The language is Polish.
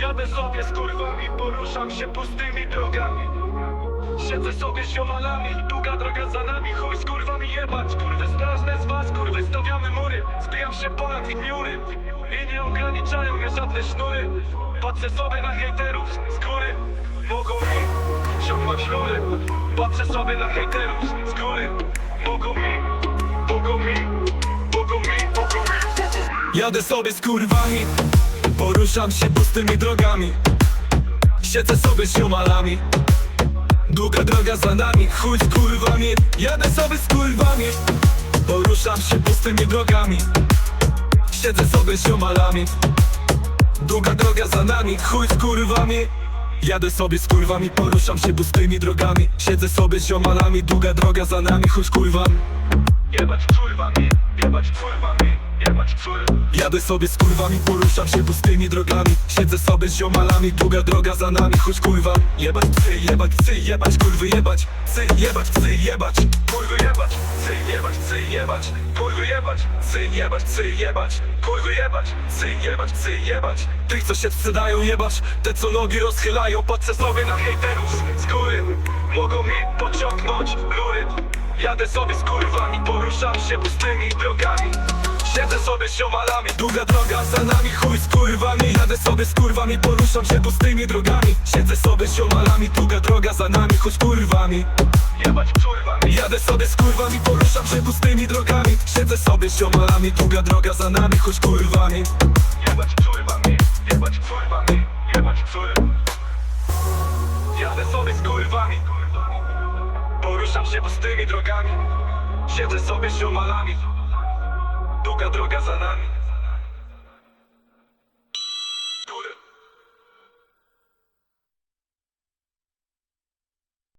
Jadę sobie z kurwami, poruszam się pustymi drogami. Siedzę sobie z ziomalami, długa droga za nami Chuj z kurwami jebać, kurwy straszne z was Kurwy stawiamy mury, zbijam się ponad ich miury I nie ograniczają mnie żadne sznury. Patrzę sobie na hejterów z góry. Mogą mi ciągnąć rury. Patrzę sobie na hejterów z góry. Mogą mi, mogą mi, mogą mi, mogą mi. Jadę sobie z kurwami Poruszam się pustymi drogami. Siedzę sobie z ziomalami. Długa droga za nami, chuj z kurwami Jadę sobie z kurwami. Poruszam się pustymi drogami. Siedzę sobie z ziomalami. Długa droga za nami, chuj z kurwami Jadę sobie z kurwami, poruszam się pustymi drogami. Siedzę sobie z ziomalami, długa droga za nami, chuj z kurwami Jebać kurwami, jebać kurwami, Jadę sobie z kurwami, poruszam się pustymi drogami. Siedzę sobie z ziomalami, długa droga za nami, chuj kurwa Jebać psy, jebać psy, jebać kurwy jebać Psy, jebać psy, jebać. Kurwy jebać, psy, jebać psy, jebać. Kurwy jebać, psy, jebać psy, jebać. Kurwy jebać, psy, jebać psy, jebać. Tych co się sprzedają jebać. Te co nogi rozchylają, patrzę sobie na hejterów Z góry, mogą mi pociągnąć rury. Jadę sobie z kurwami, poruszam się pustymi drogami sobie z ziomalami, długa droga za nami, chuj z kurwami. Jadę sobie z kurwami, poruszam się pustymi drogami. Siedzę sobie z ziomalami, długa droga za nami, chuj z kurwami. Jadę sobie z kurwami, poruszam się pustymi drogami. Siedzę sobie z ziomalami, długa droga za nami, chuj z kurwami. Jebać kurwami, jebać kurwami, jebać kurwami Jadę sobie z kurwami. Poruszam się pustymi drogami. Siedzę sobie z ziomalami Długa droga za nami